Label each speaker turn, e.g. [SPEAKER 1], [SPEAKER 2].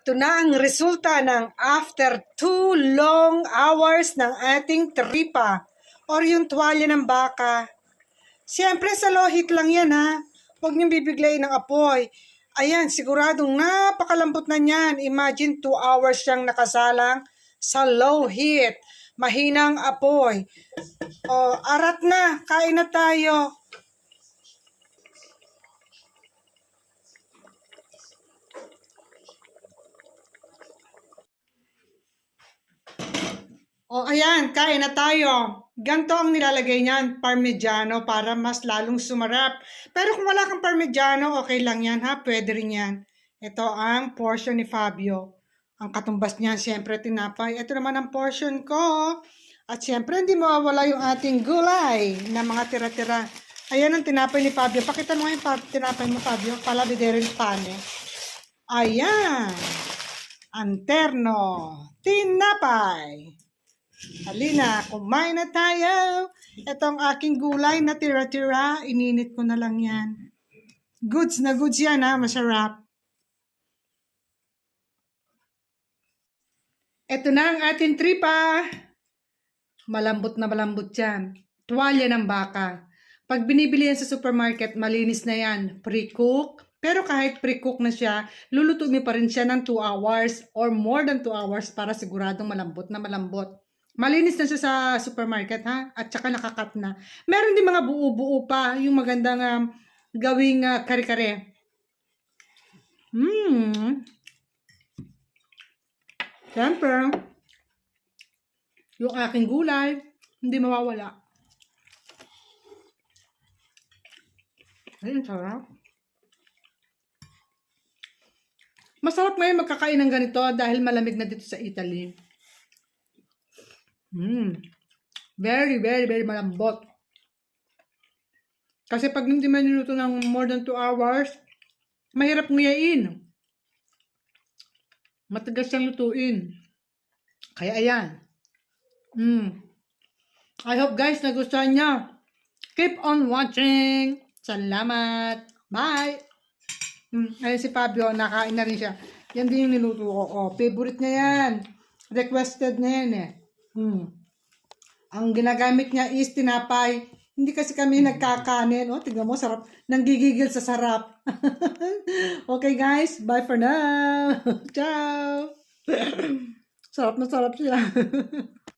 [SPEAKER 1] Ito na ang resulta ng after two long hours ng ating tripa or yung tuwalya ng baka. Siyempre sa low lang yan ha. Huwag niyong bibiglayin ng apoy. Ayan, siguradong napakalambot na niyan. Imagine two hours siyang nakasalang sa low heat. Mahinang apoy. O, arat na. Kain na tayo. O ayan, kain na tayo. Ganto ang nilalagay niyan, parmigiano, para mas lalong sumarap. Pero kung wala kang parmigiano, okay lang yan ha, pwede rin yan. Ito ang portion ni Fabio. Ang katumbas niyan, siyempre tinapay. Ito naman ang portion ko. At siyempre, hindi mawawala yung ating gulay na mga tira-tira. Ayan ang tinapay ni Fabio. Pakita mo nga yung pa- tinapay mo, Fabio. Palabidero yung pane. Ayan. Anterno. Tinapay. Halina, kumain na tayo. Itong aking gulay na tira-tira, ininit ko na lang yan. Goods na goods yan ha, masarap. Ito na ang ating tripa. Malambot na malambot yan. Tuwalya ng baka. Pag binibili yan sa supermarket, malinis na yan. Pre-cook. Pero kahit pre-cook na siya, luluto mo pa rin siya ng 2 hours or more than 2 hours para siguradong malambot na malambot. Malinis na siya sa supermarket ha at saka nakakat na. Meron din mga buo-buo pa yung magandang um, gawing uh, kare-kare. Mmm. Siyempre, yung aking gulay, hindi mawawala. Ayun, sarap. Masarap ngayon magkakain ng ganito dahil malamig na dito sa Italy. Mm. Very, very, very malambot. Kasi pag hindi man niluto ng more than 2 hours, mahirap nguyain. Matigas siyang lutuin. Kaya ayan. Mm. I hope guys nagustuhan niya. Keep on watching. Salamat. Bye. Mm. Ayun si Fabio, nakain na rin siya. Yan din yung niluto ko. Oh, favorite niya yan. Requested na yan eh. Hmm. Ang ginagamit niya is tinapay. Hindi kasi kami nagkakanin. Oh, tingnan mo, sarap. Nanggigigil sa sarap. okay guys, bye for now. Ciao. sarap na sarap siya.